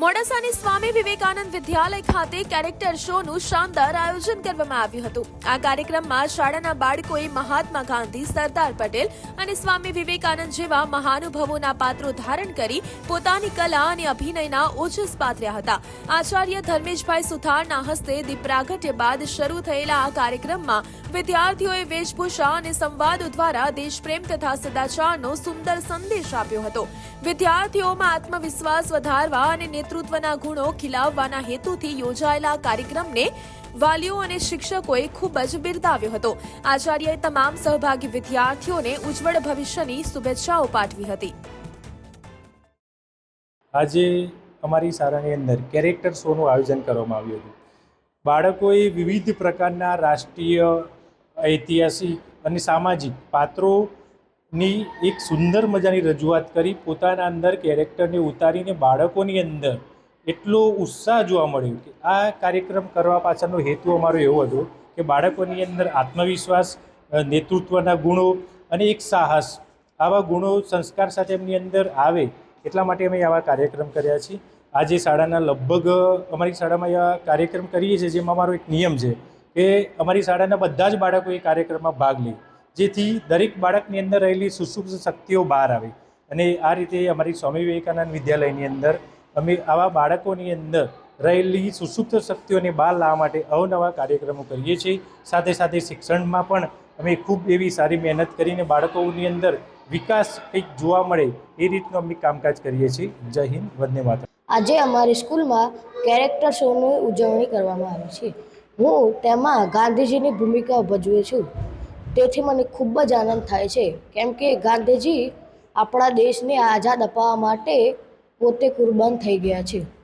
મોડાસાની સ્વામી વિવેકાનંદ વિદ્યાલય ખાતે કેરેક્ટર શોનું શાનદાર આયોજન કરવામાં આવ્યું હતું. આ કાર્યક્રમમાં શાળાના બાળકોએ મહાત્મા ગાંધી, સરદાર પટેલ અને સ્વામી વિવેકાનંદ જેવા મહાનુભાવોના પાત્રો ધારણ કરી પોતાની કલા અને અભિનયના ઓજસ પાથર્યા હતા. આચાર્ય ધર્મેશભાઈ સુથારના હસ્તે દીપ પ્રાગટ્ય બાદ શરૂ થયેલા આ કાર્યક્રમમાં વિદ્યાર્થીઓએ વેશભૂષા અને સંવાદો દ્વારા દેશપ્રેમ તથા સદાચારનો સુંદર સંદેશ આપ્યો હતો. વિદ્યાર્થીઓમાં આત્મવિશ્વાસ વધારવા અને નેતૃત્વના ગુણો ખીલાવવાના હેતુથી યોજાયેલા કાર્યક્રમને વાલીઓ અને શિક્ષકોએ ખૂબ જ બિરદાવ્યો હતો. આચાર્યએ તમામ સહભાગી વિદ્યાર્થીઓને ઉજ્જવળ ભવિષ્યની શુભેચ્છાઓ પાઠવી હતી. આજે અમારી શાળાની અંદર કેરેક્ટર શોનું આયોજન કરવામાં આવ્યું હતું. બાળકોએ વિવિધ પ્રકારના રાષ્ટ્રીય, ઐતિહાસિક અને સામાજિક પાત્રોની એક સુંદર મજાની રજૂઆત કરી. પોતાના અંદર કેરેક્ટરને ઉતારીને બાળકોની અંદર એટલો ઉત્સાહ જોવા મળ્યો કે આ કાર્યક્રમ કરવા પાછળનો હેતુ અમારો એવો હતો કે બાળકોની અંદર આત્મવિશ્વાસ નેતૃત્વના ગુણો અને એક સાહસ આવા ગુણો સંસ્કાર સાથે એમની અંદર આવે એટલા માટે અમે આવા કાર્યક્રમ કર્યા છીએ. આજે શાળાના લગભગ, અમારી શાળામાં એવા કાર્યક્રમ કરીએ છીએ, જેમાં અમારો એક નિયમ છે કે અમારી શાળાના બધા જ બાળકો એ કાર્યક્રમમાં ભાગ લે. જેથી દરેક બાળકની અંદર રહેલી સુસુપ્ત શક્તિઓ બહાર આવે. અને આ રીતે અમારી સ્વામી વિવેકાનંદ વિદ્યાલયની અંદર અમે આવા બાળકોની અંદર રહેલી સુસુપ્ત શક્તિઓને બહાર લાવવા માટે અવનવા કાર્યક્રમો કરીએ છીએ. સાથે સાથે શિક્ષણમાં પણ અમે ખૂબ એવી સારી મહેનત કરીને બાળકોની અંદર વિકાસ કંઈક જોવા મળે એ રીતનું અમે કામકાજ કરીએ છીએ. જય હિન્દ, વંદે માતા આજે અમારી સ્કૂલમાં કેરેક્ટર શોની ઉજવણી કરવામાં આવી છે. હું તેમાં ગાંધીજીની ભૂમિકા ભજવું છું. તેથી મને ખૂબ જ આનંદ થાય છે. કેમ કે ગાંધીજી આપણા દેશને આઝાદ અપાવવા માટે પોતે કુરબાન થઈ ગયા છે.